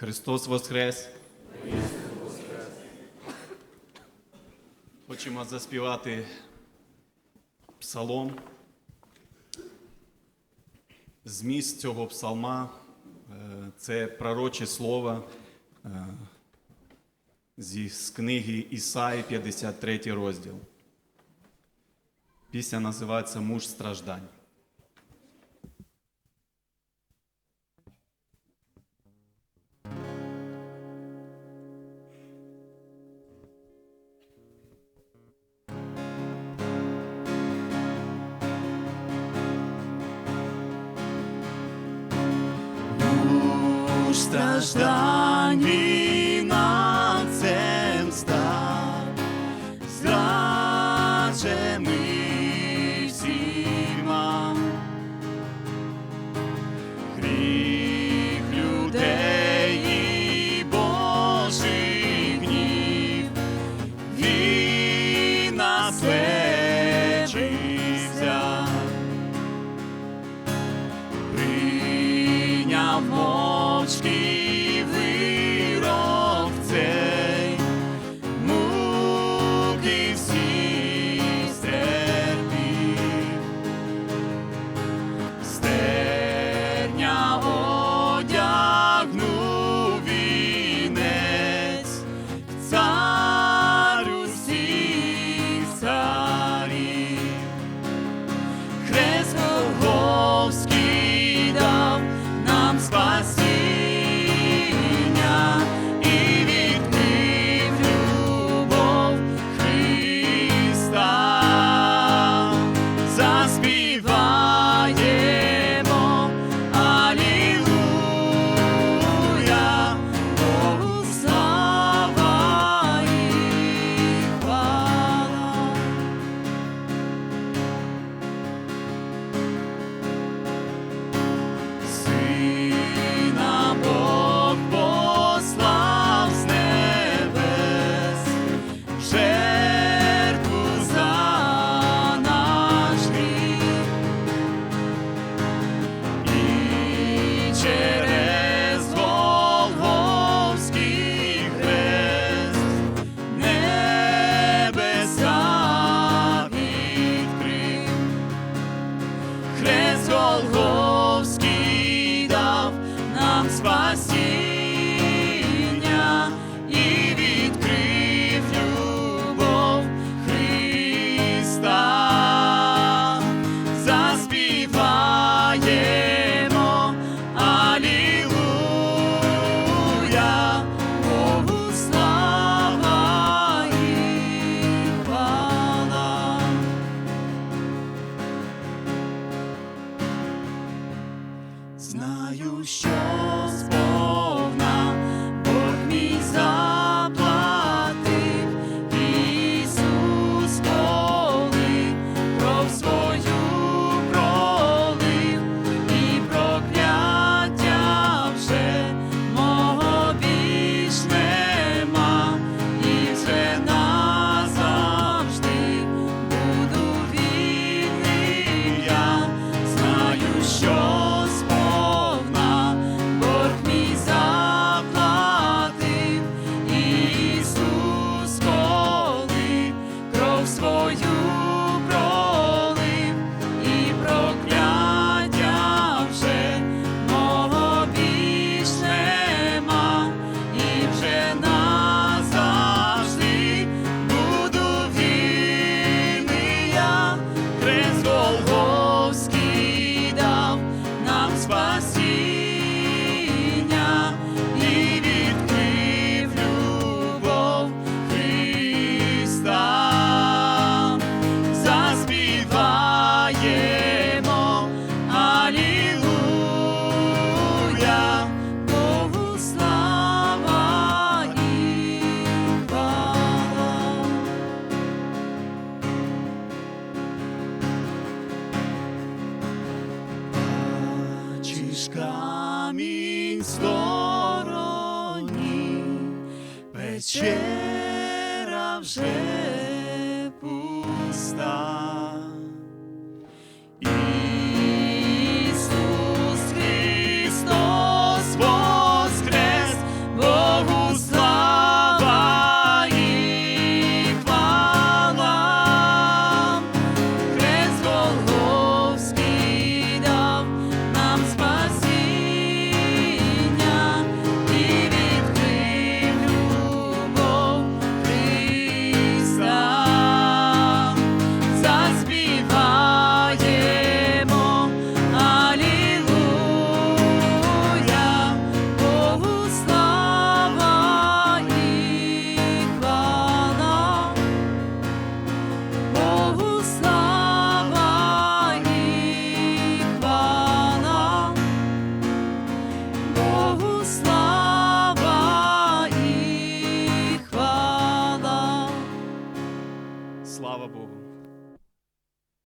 Христос Воскрес! Хочемо заспівати псалом. Зміст цього псалма е, це пророче слово е, з книги Ісаї 53 розділ. Пісня називається Муж страждань. лиш стражданні на це став зраджений. escape. спасіння і відкрив любов Христа, заспіваємо. Алілуя, Богу слава і хвала. Знаю, что свою. камінь стороні, печера вже пуста.